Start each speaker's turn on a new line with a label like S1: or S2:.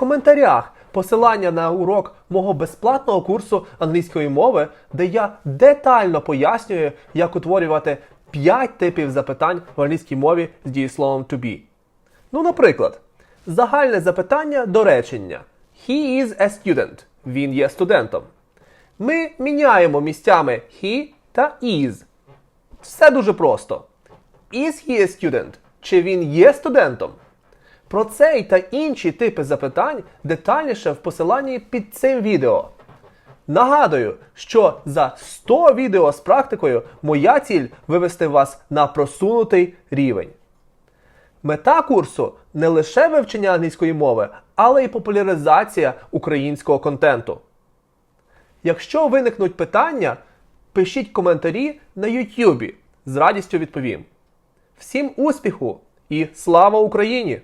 S1: коментарях посилання на урок мого безплатного курсу англійської мови, де я детально пояснюю, як утворювати 5 типів запитань в англійській мові з дієсловом to be. Ну, наприклад, загальне запитання до речення He is a student. Він є студентом. Ми міняємо місцями he та is. Все дуже просто. Is he a student? Чи він є студентом? Про цей та інші типи запитань детальніше в посиланні під цим відео. Нагадую, що за 100 відео з практикою моя ціль вивести вас на просунутий рівень. Мета курсу не лише вивчення англійської мови, але й популяризація українського контенту. Якщо виникнуть питання, пишіть коментарі на YouTube. З радістю відповім. Всім успіху і слава Україні!